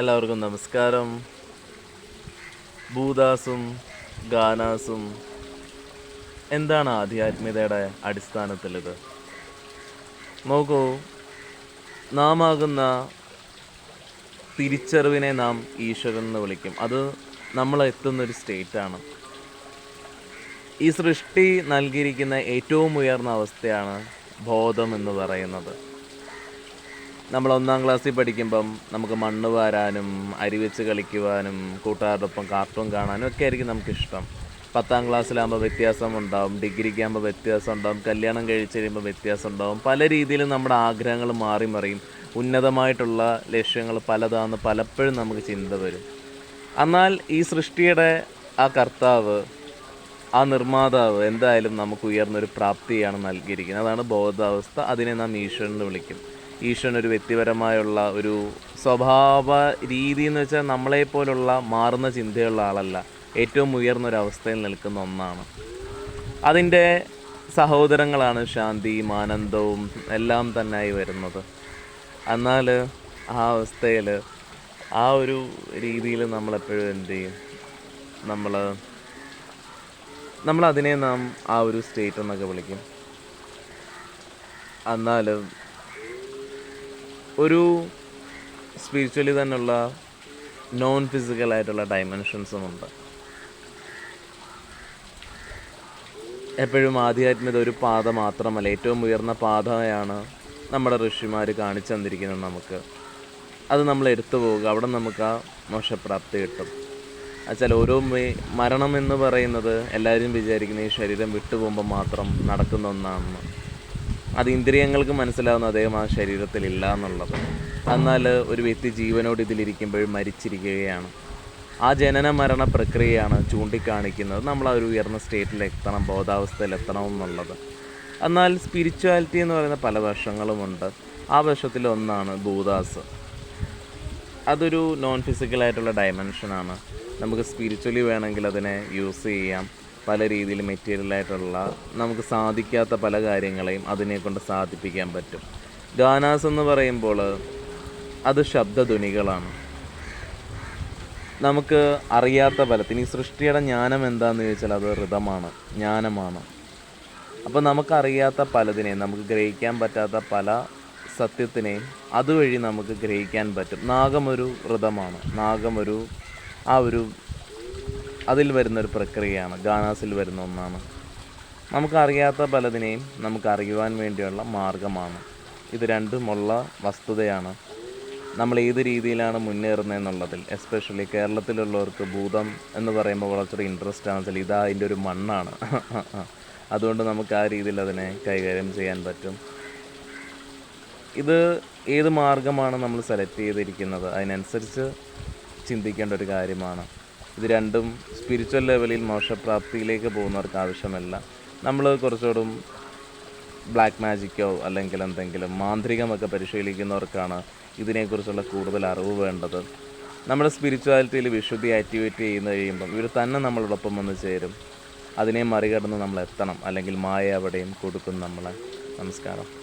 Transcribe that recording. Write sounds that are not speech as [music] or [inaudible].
എല്ലാവർക്കും നമസ്കാരം. ഭൂദാസും ഗാനാസും എന്താണ് ആധ്യാത്മികതയുടെ അടിസ്ഥാനത്തിലിത് നോക്കൂ നാം ആകുന്ന തിരിച്ചറിവിനെ നാം ഈശ്വരൻ എന്ന് വിളിക്കും. അത് നമ്മൾ എത്തുന്നൊരു സ്റ്റേറ്റാണ്. ഈ സൃഷ്ടി നൽകിയിരിക്കുന്ന ഏറ്റവും ഉയർന്ന അവസ്ഥയാണ് ബോധം എന്ന് പറയുന്നത്. നമ്മൾ ഒന്നാം ക്ലാസ്സിൽ പഠിക്കുമ്പം നമുക്ക് മണ്ണ് വാരാനും അരി വെച്ച് കളിക്കുവാനും കൂട്ടുകാരോടൊപ്പം കാർട്ടൂൺ കാണാനും ഒക്കെ ആയിരിക്കും നമുക്കിഷ്ടം. പത്താം ക്ലാസ്സിലാകുമ്പോൾ വ്യത്യാസം ഉണ്ടാവും ഡിഗ്രിക്കാകുമ്പോൾ വ്യത്യാസം ഉണ്ടാവും കല്യാണം കഴിച്ച് കഴിയുമ്പോൾ വ്യത്യാസം ഉണ്ടാവും. പല രീതിയിലും നമ്മുടെ ആഗ്രഹങ്ങൾ മാറി മറിയും. ഉന്നതമായിട്ടുള്ള ലക്ഷ്യങ്ങൾ പലതാന്ന് പലപ്പോഴും നമുക്ക് ചിന്ത വരും. എന്നാൽ ഈ സൃഷ്ടിയുടെ ആ കർത്താവ് ആ നിർമ്മാതാവ് എന്തായാലും നമുക്ക് ഉയർന്നൊരു പ്രാപ്തിയാണ് നൽകിയിരിക്കുന്നത്. അതാണ് ബോധാവസ്ഥ. അതിനെ നാം ഈശ്വരൻ വിളിക്കും. ഈശ്വരൻ ഒരു വ്യക്തിപരമായുള്ള ഒരു സ്വഭാവ രീതി എന്ന് വെച്ചാൽ നമ്മളെപ്പോലുള്ള മാറുന്ന ചിന്തയുള്ള ആളല്ല. ഏറ്റവും ഉയർന്ന ഒരു അവസ്ഥയിൽ നിൽക്കുന്ന ഒന്നാണ്. അതിന്റെ സഹോദരങ്ങളാണ് ശാന്തിയും ആനന്ദവും എല്ലാം തന്നെയായി വരുന്നത്. എന്നാൽ ആ അവസ്ഥയിൽ ആ ഒരു രീതിയിൽ നമ്മളെപ്പോഴും എന്ത് ചെയ്യും? നമ്മൾ നമ്മളതിനെ നാം ആ ഒരു സ്റ്റേറ്റ് എന്നൊക്കെ വിളിക്കും. എന്നാൽ ഒരു സ്പിരിച്വലി തന്നെയുള്ള നോൺ ഫിസിക്കലായിട്ടുള്ള ഡയമെൻഷൻസും ഉണ്ട്. എപ്പോഴും ആധ്യാത്മികത ഒരു പാത മാത്രമല്ല ഏറ്റവും ഉയർന്ന പാതയാണ് നമ്മുടെ ഋഷിമാർ കാണിച്ചു തന്നിരിക്കുന്നത് നമുക്ക്. അത് നമ്മൾ എടുത്തു പോവുക അവിടെ നമുക്ക് ആ മോശപ്രാപ്തി കിട്ടും. എന്നുവെച്ചാൽ ഓരോ മരണം എന്ന് പറയുന്നത് എല്ലാവരും വിചാരിക്കുന്ന ഈ ശരീരം വിട്ടുപോകുമ്പോൾ മാത്രം നടക്കുന്ന ഒന്നാണെന്ന്. അത് ഇന്ദ്രിയങ്ങൾക്ക് മനസ്സിലാവുന്ന അദ്ദേഹം ആ ശരീരത്തിൽ ഇല്ല എന്നുള്ളത്. എന്നാൽ ഒരു വ്യക്തി ജീവനോട് ഇതിലിരിക്കുമ്പോൾ മരിച്ചിരിക്കുകയാണ്. ആ ജനന മരണ പ്രക്രിയയാണ് ചൂണ്ടിക്കാണിക്കുന്നത്. നമ്മൾ ആ ഒരു ഉയർന്ന ബോധാവസ്ഥയിൽ എത്തണം എന്നുള്ളത്. എന്നാൽ സ്പിരിച്വാലിറ്റി എന്ന് പറയുന്ന പല വശങ്ങളുമുണ്ട്. ആ വശത്തിൽ ഒന്നാണ് ഭൂദാസ്. അതൊരു നോൺ ഫിസിക്കലായിട്ടുള്ള ഡയമെൻഷനാണ് നമുക്ക് സ്പിരിച്വലി വേണമെങ്കിൽ അതിനെ യൂസ് ചെയ്യാം. പല രീതിയിൽ മെറ്റീരിയലായിട്ടുള്ള നമുക്ക് സാധിക്കാത്ത പല കാര്യങ്ങളെയും അതിനെ കൊണ്ട് സാധിപ്പിക്കാൻ പറ്റും. ഗാനാസ് എന്ന് പറയുമ്പോൾ അത് ശബ്ദധ്വനികളാണ്. നമുക്ക് അറിയാത്ത ഫലത്തിന് ഈ സൃഷ്ടിയുടെ ജ്ഞാനം എന്താണെന്ന് ചോദിച്ചാൽ അത് ഋതമാണ് ജ്ഞാനമാണ്. അപ്പോൾ നമുക്കറിയാത്ത പലതിനെയും നമുക്ക് ഗ്രഹിക്കാൻ പറ്റാത്ത പല സത്യത്തിനെയും അതുവഴി നമുക്ക് ഗ്രഹിക്കാൻ പറ്റും. നാഗമൊരു ഋതമാണ്. നാഗമൊരു ആ ഒരു അതിൽ വരുന്നൊരു പ്രക്രിയയാണ്. ഗാനാസിൽ വരുന്ന ഒന്നാണ്. നമുക്കറിയാത്ത പലതിനെയും നമുക്ക് അറിയുവാൻ വേണ്ടിയുള്ള മാർഗമാണ്. ഇത് രണ്ടുമുള്ള വസ്തുതയാണ്. നമ്മൾ ഏത് രീതിയിലാണ് മുന്നേറുന്നത് എന്നുള്ളതിൽ എസ്പെഷ്യലി കേരളത്തിലുള്ളവർക്ക് ഭൂതം എന്ന് പറയുമ്പോൾ കുറച്ചൊരു ഇൻട്രസ്റ്റ് ആണ്. വെച്ചാൽ ഇതാ അതിന്റെ ഒരു മണ്ണാണ്. [laughs] അതുകൊണ്ട് നമുക്ക് ആ രീതിയിൽ അതിനെ കൈകാര്യം ചെയ്യാൻ പറ്റും. ഇത് ഏത് മാർഗമാണ് നമ്മൾ സെലക്ട് ചെയ്തിരിക്കുന്നത്? അതിനനുസരിച്ച് ചിന്തിക്കേണ്ട ഒരു കാര്യമാണ്. ഇത് രണ്ടും സ്പിരിച്വൽ ലെവലിൽ മോശപ്രാപ്തിയിലേക്ക് പോകുന്നവർക്ക് ആവശ്യമല്ല. നമ്മൾ കുറച്ചുകൂടും ബ്ലാക്ക് മാജിക്കോ അല്ലെങ്കിൽ എന്തെങ്കിലും മാന്ത്രികമൊക്കെ പരിശീലിക്കുന്നവർക്കാണ് ഇതിനെക്കുറിച്ചുള്ള കൂടുതൽ അറിവ് വേണ്ടത്. നമ്മുടെ സ്പിരിച്വാലിറ്റിയിൽ വിശുദ്ധി ആക്ടിവേറ്റ് ചെയ്യുന്ന കഴിയുമ്പം ഇവർ തന്നെ നമ്മളോടൊപ്പം വന്ന് ചേരും. അതിനെ മറികടന്ന് നമ്മൾ എത്തണം അല്ലെങ്കിൽ മായ അവിടെയും കൊടുക്കും നമ്മളെ. നമസ്കാരം.